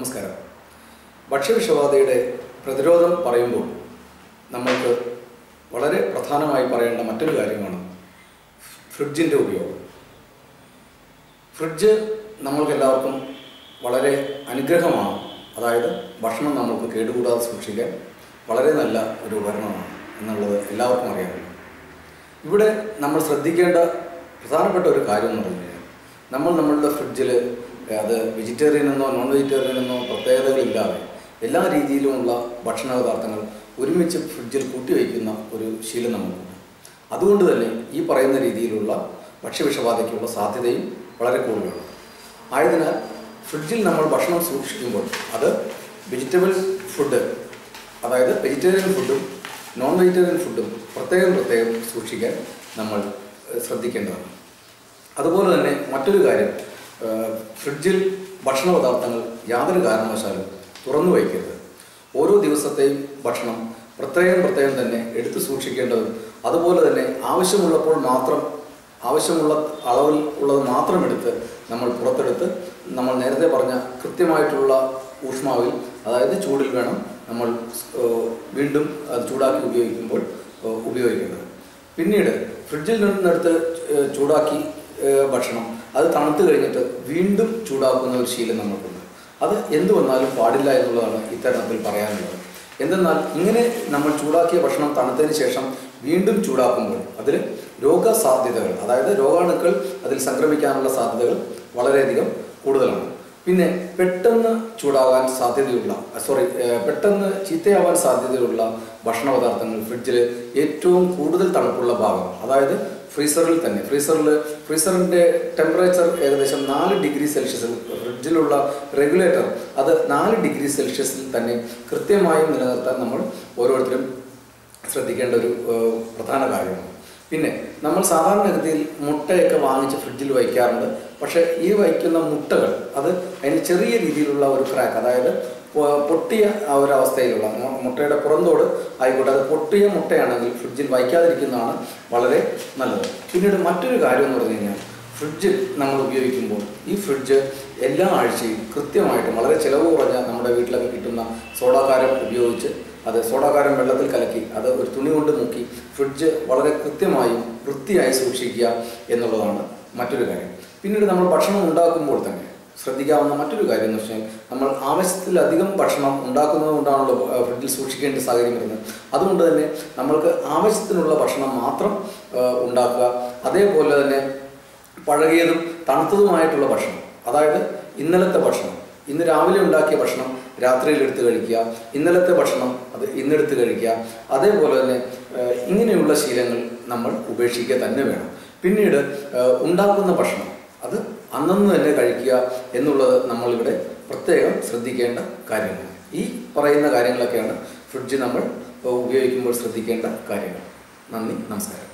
നമസ്കാരം. ഭക്ഷ്യവിഷബാധയുടെ പ്രതിരോധം പറയുമ്പോൾ നമ്മൾക്ക് വളരെ പ്രധാനമായി പറയേണ്ട മറ്റൊരു കാര്യമാണ് ഫ്രിഡ്ജിന്റെ ഉപയോഗം. ഫ്രിഡ്ജ് നമ്മൾക്കെല്ലാവർക്കും വളരെ അനുഗ്രഹമാണ്. അതായത് ഭക്ഷണം നമ്മൾക്ക് കേടുകൂടാതെ സൂക്ഷിക്കാൻ വളരെ നല്ല ഒരു ഉപകരണമാണ് എന്നുള്ളത് എല്ലാവർക്കും അറിയാമല്ലോ ഇവിടെ നമ്മൾ ശ്രദ്ധിക്കേണ്ട പ്രധാനപ്പെട്ട ഒരു കാര്യം എന്ന് പറഞ്ഞു കഴിഞ്ഞാൽ നമ്മൾ നമ്മളുടെ ഫ്രിഡ്ജിൽ അത് വെജിറ്റേറിയൻ എന്നോ നോൺ വെജിറ്റേറിയൻ എന്നോ പ്രത്യേകതകളില്ലാതെ എല്ലാ രീതിയിലുമുള്ള ഭക്ഷണ പദാർത്ഥങ്ങൾ ഒരുമിച്ച് ഫ്രിഡ്ജിൽ കൂട്ടി വയ്ക്കുന്ന ഒരു ശീലം നമുക്കുണ്ട്. അതുകൊണ്ട് തന്നെ ഈ പറയുന്ന രീതിയിലുള്ള ഭക്ഷ്യവിഷബാധയ്ക്കുള്ള സാധ്യതയും വളരെ കൂടുതലാണ്. ആയതിനാൽ ഫ്രിഡ്ജിൽ നമ്മൾ ഭക്ഷണം സൂക്ഷിക്കുമ്പോൾ അത് വെജിറ്റബിൾ ഫുഡ് അതായത് വെജിറ്റേറിയൻ ഫുഡും നോൺ വെജിറ്റേറിയൻ ഫുഡും പ്രത്യേകം പ്രത്യേകം സൂക്ഷിക്കാൻ നമ്മൾ ശ്രദ്ധിക്കേണ്ടതാണ്. അതുപോലെ തന്നെ മറ്റൊരു കാര്യം ഫ്രിഡ്ജിൽ ഭക്ഷണ പദാർത്ഥങ്ങൾ യാതൊരു കാരണവശാലും തുറന്നു വയ്ക്കരുത്. ഓരോ ദിവസത്തെയും ഭക്ഷണം പ്രത്യേകം പ്രത്യേകം തന്നെ എടുത്തു സൂക്ഷിക്കേണ്ടതും അതുപോലെ തന്നെ ആവശ്യമുള്ളപ്പോൾ മാത്രം ആവശ്യമുള്ള അളവിൽ ഉള്ളത് മാത്രം എടുത്ത് നമ്മൾ പുറത്തെടുത്ത് നമ്മൾ നേരത്തെ പറഞ്ഞ കൃത്യമായിട്ടുള്ള ഊഷ്മാവിൽ അതായത് ചൂടിൽ വേണം നമ്മൾ വീണ്ടും അത് ചൂടാക്കി ഉപയോഗിക്കുമ്പോൾ ഉപയോഗിക്കുന്നത് പിന്നീട് ഫ്രിഡ്ജിൽ നിന്നെടുത്ത് ചൂടാക്കി ഭക്ഷണം. അത് തണുത്ത് കഴിഞ്ഞിട്ട് വീണ്ടും ചൂടാക്കുന്ന ഒരു ശീലം നമുക്കുണ്ട് അത് എന്തു വന്നാലും പാടില്ല എന്നുള്ളതാണ് ഇത്തരണത്തിൽ പറയാനുള്ളത്. എന്തെന്നാൽ ഇങ്ങനെ നമ്മൾ ചൂടാക്കിയ ഭക്ഷണം തണുത്തതിന് ശേഷം വീണ്ടും ചൂടാക്കുമ്പോൾ അതിൽ രോഗസാധ്യതകൾ അതായത് രോഗാണുക്കൾ അതിൽ സംക്രമിക്കാനുള്ള സാധ്യതകൾ വളരെയധികം കൂടുതലാണ്. പിന്നെ പെട്ടെന്ന് ചൂടാകാൻ സാധ്യതയുള്ള സോറി പെട്ടെന്ന് ചീത്തയാവാൻ സാധ്യതയുള്ള ഭക്ഷണ പദാർത്ഥങ്ങൾ ഫ്രിഡ്ജിൽ ഏറ്റവും കൂടുതൽ തണുപ്പുള്ള ഭാഗം അതായത് ഫ്രീസറിൽ തന്നെ. ഫ്രീസറിൽ ഫ്രീസറിന്റെ ടെമ്പറേച്ചർ ഏകദേശം നാല് ഡിഗ്രി സെൽഷ്യസിൽ ഫ്രിഡ്ജിലുള്ള റെഗുലേറ്റർ അത് നാല് ഡിഗ്രി സെൽഷ്യസിൽ തന്നെ കൃത്യമായും നിലനിർത്താൻ നമ്മൾ ഓരോരുത്തരും ശ്രദ്ധിക്കേണ്ട ഒരു പ്രധാന കാര്യമാണ്. പിന്നെ നമ്മൾ സാധാരണഗതിയിൽ മുട്ടയൊക്കെ വാങ്ങിച്ച് ഫ്രിഡ്ജിൽ വയ്ക്കാറുണ്ട്. പക്ഷേ ഈ വയ്ക്കുന്ന മുട്ടകൾ അത് അതിന് ചെറിയ രീതിയിലുള്ള ഒരു ക്രാക്ക് അതായത് പൊട്ടിയ ആ ഒരു അവസ്ഥയിലുള്ള മുട്ടയുടെ പുറന്തോട് ആയിക്കോട്ടെ അത് പൊട്ടിയ മുട്ടയാണെങ്കിൽ ഫ്രിഡ്ജിൽ വയ്ക്കാതിരിക്കുന്നതാണ് വളരെ നല്ലത്. പിന്നീട് മറ്റൊരു കാര്യം എന്ന് പറഞ്ഞു കഴിഞ്ഞാൽ ഫ്രിഡ്ജ് നമ്മൾ ഉപയോഗിക്കുമ്പോൾ ഈ ഫ്രിഡ്ജ് എല്ലാ ആഴ്ചയും കൃത്യമായിട്ടും വളരെ ചിലവ് കുറഞ്ഞ നമ്മുടെ വീട്ടിലൊക്കെ കിട്ടുന്ന സോഡാകാരം ഉപയോഗിച്ച് അത് സോഡാകാരം വെള്ളത്തിൽ കലക്കി അത് ഒരു തുണി കൊണ്ട് മുക്കി ഫ്രിഡ്ജ് വളരെ കൃത്യമായും വൃത്തിയായി സൂക്ഷിക്കുക എന്നുള്ളതാണ് മറ്റൊരു കാര്യം. പിന്നീട് നമ്മൾ ഭക്ഷണം ഉണ്ടാക്കുമ്പോൾ തന്നെ ശ്രദ്ധിക്കാവുന്ന മറ്റൊരു കാര്യം എന്ന് വെച്ചാൽ നമ്മൾ ആവശ്യത്തിലധികം ഭക്ഷണം ഉണ്ടാക്കുന്നത് കൊണ്ടാണല്ലോ ഫ്രിഡ്ജിൽ സൂക്ഷിക്കേണ്ട സാഹചര്യം വരുന്നത്. അതുകൊണ്ട് തന്നെ നമ്മൾക്ക് ആവശ്യത്തിനുള്ള ഭക്ഷണം മാത്രം ഉണ്ടാക്കുക. അതേപോലെ തന്നെ പഴകിയതും തണുത്തതുമായിട്ടുള്ള ഭക്ഷണം അതായത് ഇന്നലത്തെ ഭക്ഷണം ഇന്ന് രാവിലെ ഉണ്ടാക്കിയ ഭക്ഷണം രാത്രിയിൽ എടുത്ത് കഴിക്കുക ഇന്നലത്തെ ഭക്ഷണം അത് ഇന്നെടുത്ത് കഴിക്കുക. അതേപോലെ തന്നെ ഇങ്ങനെയുള്ള ശീലങ്ങൾ നമ്മൾ ഉപേക്ഷിക്കുക തന്നെ വേണം. പിന്നീട് ഉണ്ടാക്കുന്ന ഭക്ഷണം അത് അന്നന്ന് തന്നെ കഴിക്കുക എന്നുള്ളത് നമ്മളിവിടെ പ്രത്യേകം ശ്രദ്ധിക്കേണ്ട കാര്യമാണ് ഈ പറയുന്ന കാര്യങ്ങളൊക്കെയാണ് ഫ്രിഡ്ജ് നമ്മൾ ഉപയോഗിക്കുമ്പോൾ ശ്രദ്ധിക്കേണ്ട കാര്യങ്ങൾ. നന്ദി നമസ്കാരം.